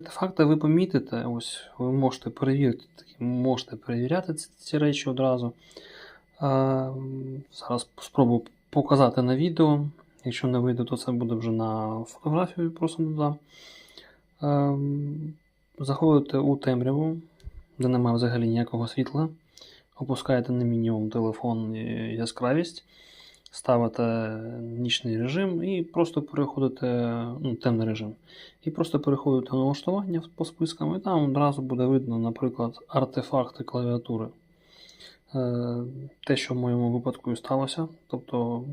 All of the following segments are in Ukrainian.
Артефакти ви помітите, ось ви можете перевірити, можете перевіряти ці, ці речі одразу. А, зараз спробую показати на відео. Якщо не вийде, то це буде вже на фотографію, просто додам. А, Заходите у темряву, де немає взагалі ніякого світла. Опускаєте на мінімум телефон і яскравість, ставите нічний режим і просто переходите ну, темний режим. І просто переходите на налаштування по спискам, і там одразу буде видно, наприклад, артефакти клавіатури. Е, Те, що в моєму випадку і сталося. Тобто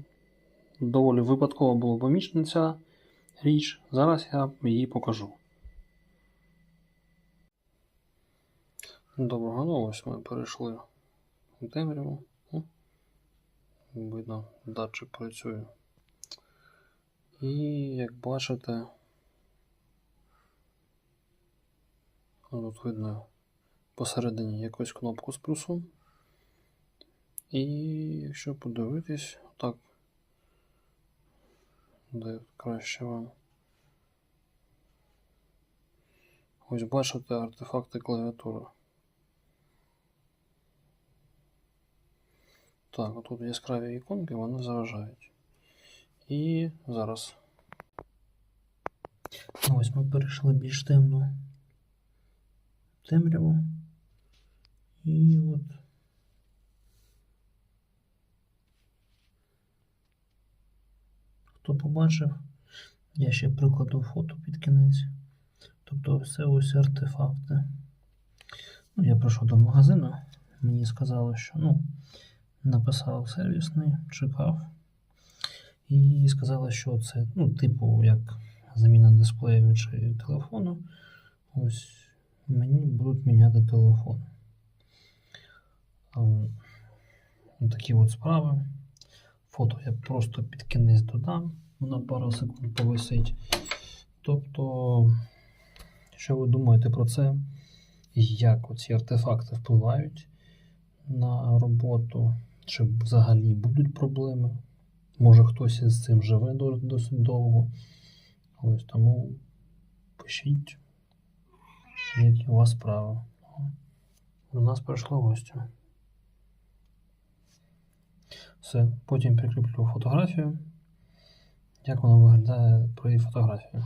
доволі випадково було помічена ця річ. Зараз я її покажу. Доброго, ну ось ми перейшли у темряву. Видно, датчик працює. І як бачите, тут видно посередині якусь кнопку з плюсом. І якщо подивитись, так, де краще вам. Ось бачите артефакти клавіатури. Так, отут яскраві іконки, вони заважають. І зараз. Ну, Ось ми перейшли більш темну темряву. І от. Хто побачив, я ще прикладу фото під кінець. Тобто все ось артефакти. Ну, я прийшов до магазину, мені сказали, що ну, написав сервісний, чекав. І сказали, що це, ну, типу, як заміна дисплею чи телефону. Ось мені будуть міняти телефон. Ну, Такі от справи. Фото я просто під кінець додам, воно пару секунд повисить. Тобто, що ви думаєте про це? Як оці артефакти впливають на роботу? Чи взагалі будуть проблеми? Може хтось із цим живе досить довго. Ось тому пишіть, які у вас справи. До нас прийшло гостю. Все, потім прикріплю фотографію. Як воно виглядає при фотографії.